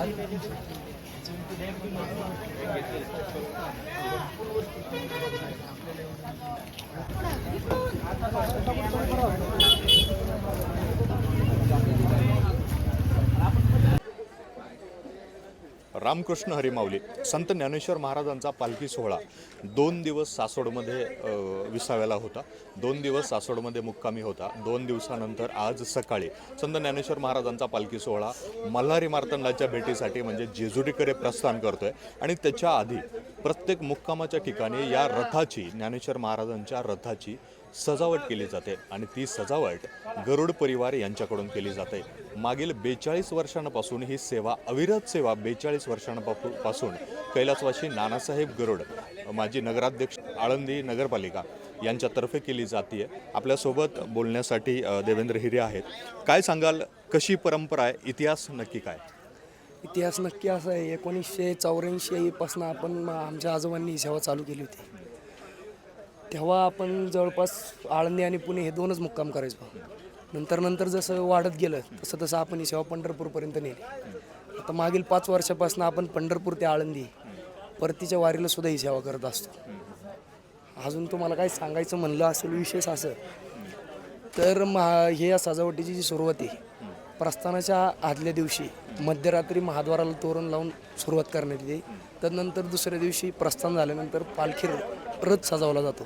आपल्याला रामकृष्ण हरिमावली संत ज्ञानेश्वर महाराजांचा पालखी सोहळा दोन दिवस सासवडमध्ये विसाव्याला होता. दोन दिवस सासवडमध्ये मुक्कामी होता. दोन दिवसानंतर आज सकाळी संत ज्ञानेश्वर महाराजांचा पालखी सोहळा मल्हारी मार्तंडाच्या भेटीसाठी म्हणजे जेजुरीकडे प्रस्थान करतो आहे आणि त्याच्या आधी प्रत्येक मुक्कामाच्या ठिकाणी या रथाची ज्ञानेश्वर महाराजांच्या रथाची सजावट केली जाते आणि ती सजावट गरुड परिवार यांच्याकडून केली जाते. मागील बेचाळीस वर्षांपासून ही सेवा अविरत सेवा बेचाळीस वर्षांपासून कैलासवासी नानासाहेब गरुड माजी नगराध्यक्ष आळंदी नगरपालिका यांच्यातर्फे केली जाते आपल्यासोबत बोलण्यासाठी देवेंद्र हिरे आहेत. काय सांगाल? कशी परंपरा आहे? इतिहास नक्की काय? इतिहास नक्की असा आहे. एकोणीसशे चौऱ्याऐंशीपासून आपण आमच्या आजोबांनी ही सेवा चालू केली होती. तेव्हा आपण जवळपास आळंदी आणि पुणे हे दोनच मुक्काम करायचो. नंतर नंतर जसं वाढत गेलं तसं तसं आपण ही सेवा पंढरपूरपर्यंत नेली. आता मागील पाच वर्षापासून आपण पंढरपूर ते आळंदी परतीच्या वारीला सुद्धा ही सेवा करत असतो. अजून तुम्हाला काय सांगायचं म्हणलं असेल विशेष असं तर महा हे या सजावटीची जी सुरुवात आहे प्रस्थानाच्या आदल्या दिवशी मध्यरात्री महाद्वाराला तोरण लावून सुरुवात करण्यात येते. त्यानंतर दुसऱ्या दिवशी प्रस्थान झाल्यानंतर पालखी रथ सजवला जातो.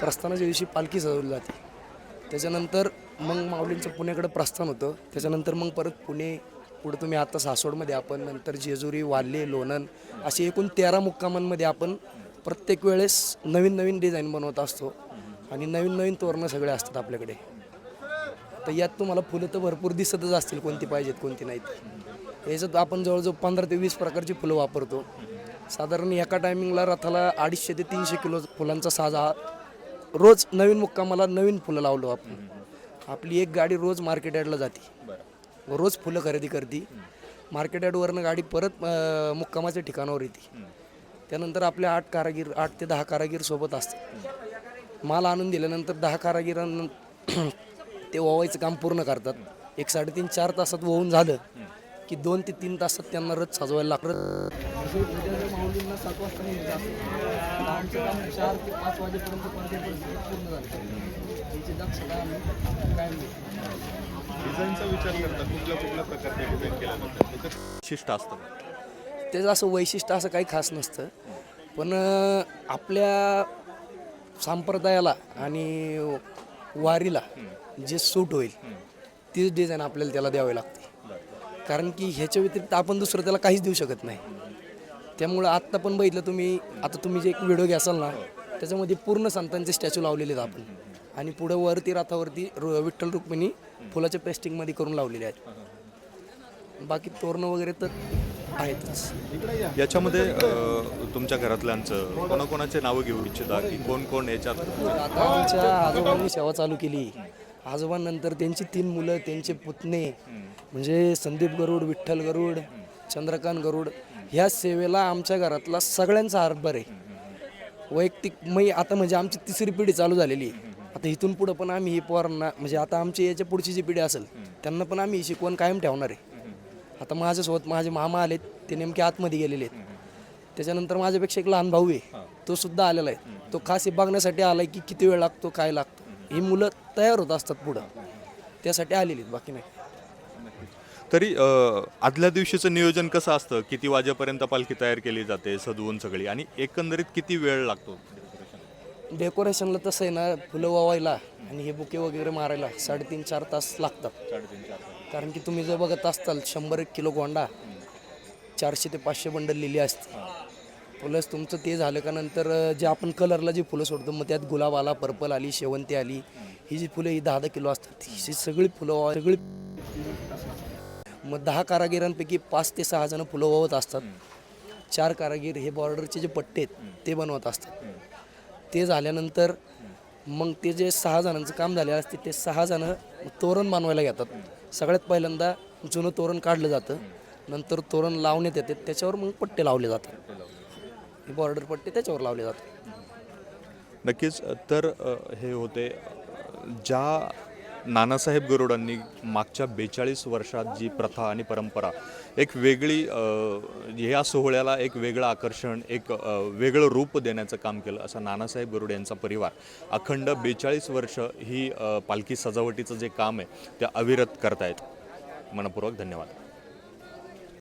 प्रस्थानाच्या दिवशी पालखी सजवली जाते. त्याच्यानंतर मग माऊलींचं पुण्याकडे प्रस्थान होतं. त्याच्यानंतर मग परत पुणे पुढे तुम्ही आता सासवडमध्ये आपण नंतर जेजुरी वाल्हे लोणन असे एकूण तेरा मुक्कामांमध्ये आपण प्रत्येक वेळेस नवीन नवीन डिझाईन बनवत असतो. आणि नवीन नवीन तोरणं सगळे असतात आपल्याकडे. तर यात तुम्हाला फुलं तर भरपूर दिसतच असतील कोणती पाहिजेत कोणती नाहीत. याच्यात आपण जवळजवळ पंधरा ते वीस प्रकारची फुलं वापरतो. साधारण एका टायमिंगला रथाला अडीचशे ते तीनशे किलो फुलांचा साजा हा रोज नवीन मुक्कामाला नवीन फुलं लावलो आपण. आपली एक गाडी रोज मार्केट यार्डला जाते. रोज फुलं खरेदी करते. मार्केट यार्डवरनं गाडी परत मुक्कामाच्या ठिकाणावर येते. त्यानंतर आपल्या आठ कारागीर आठ ते दहा कारागीर सोबत असतात. माल आणून दिल्यानंतर दहा कारागिरांना ते ओवायचं काम पूर्ण करतात. एक साडेतीन चार तासात ओवून झालं की दोन ते तीन तासात त्यांना रथ सजवायला लागतं माऊलींना सात वाजता निघायचं असतं आमचं काम चार ते पाच वाजेपर्यंत पूर्ण झालं याची दक्षता आम्ही कायम घेतो. डिझाईनचा विचार करता कुठल्या कुठल्या प्रकारचे डिझाईन केलं जातं विशिष्ट असतं? त्याचं असं वैशिष्ट्य असं काही खास नसतं. पण आपल्या संप्रदायाला आणि वारीला जे सूट होईल तीच डिझाईन आपल्याला त्याला द्यावी लागते. कारण की ह्याच्या व्यतिरिक्त आपण दुसरं त्याला काहीच देऊ शकत नाही. त्यामुळं आत्ता पण बघितलं तुम्ही आता तुम्ही जे एक व्हिडिओ घ्यासाल ना त्याच्यामध्ये पूर्ण संतांचे स्टॅच्यू लावलेले आहेत आपण. आणि पुढं वरती रथावरती रु- विठ्ठल रुक्मिणी फुलाच्या पेस्टिंगमध्ये करून लावलेले आहेत. बाकी तोरणं वगैरे तर आहेतच. याच्यामध्ये तुमच्या घरातल्यांचं कोणाकोणाचे नावं घेऊ इच्छिता? की कोण कोण याच्यात? आता आमच्या आजोबांनी सेवा चालू केली. आजोबांनंतर त्यांची तीन मुलं त्यांचे पुतणे म्हणजे संदीप गरुड विठ्ठल गरुड चंद्रकांत गरुड ह्या सेवेला आमच्या घरातला सगळ्यांचा हातभार आहे. वैयक्तिक मी आता म्हणजे आमची तिसरी पिढी चालू झालेली आहे. आता इथून पुढं पण आम्ही ही पोरांना म्हणजे आता आमची याच्या पुढची जी पिढी असेल त्यांना पण आम्ही ही शिकवण कायम ठेवणार आहे. आता माझ्यासोबत माझे मामा आलेत ते नेमके आतमध्ये गेलेले आहेत. त्याच्यानंतर माझ्यापेक्षा एक लहान भाऊ आहे तो सुद्धा आलेला आहे. तो खास हे बघण्यासाठी आलाय की किती वेळ लागतो काय लागतो. ही मुलं तयार होत असतात पुढं. त्यासाठी आलेली आहेत बाकी नाही. तरी आदल्या दिवशीचं नियोजन कसं असतं? किती वाजेपर्यंत पालखी तयार केली जाते सजवून सगळी? आणि एकंदरीत किती वेळ लागतो डेकोरेशनला तसं आहे ना फुलं वावायला आणि हे बुके वगैरे मारायला साडेतीन चार तास लागतात. कारण की तुम्ही जर बघत असताल शंभर एक किलो गोंडा चारशे ते पाचशे बंडल लिहिली असते प्लस तुमचं ते झालं का नंतर अं, जे आपण कलरला जी फुलं सोडतो मग त्यात गुलाब आला पर्पल आली शेवंती आली ही जी फुलं ही दहा दहा किलो असतात ही सगळी फुलं सगळी मग दहा कारागिरांपैकी पाच ते सहा जण फुलं वावत असतात. चार कारागीर हे बॉर्डरचे जे पट्टे आहेत ते बनवत असतात. ते झाल्यानंतर मग ते जे सहा जणांचं काम झालेलं असते ते सहा जण तोरण बांधवायला घेतात. सगळ्यात पहिल्यांदा जुनं तोरण काढलं जातं. नंतर तोरण लावण्यात येते. त्याच्यावर मग पट्टे लावले जातात. हे बॉर्डर पट्टे त्याच्यावर लावले जातात. नक्कीच तर अ, हे होते. ज्या नानासाहेब गरुडांनी मागच्या बेचाळीस वर्षात जी प्रथा आणि परंपरा एक वेगळी ह्या सोहळ्याला एक वेगळं आकर्षण एक वेगळं रूप देण्याचं काम केलं असं नानासाहेब गरुड यांचा परिवार. अखंड बेचाळीस वर्ष ही पालखी सजावटीचं जे काम आहे ते अविरत करतायत. मनपूर्वक धन्यवाद.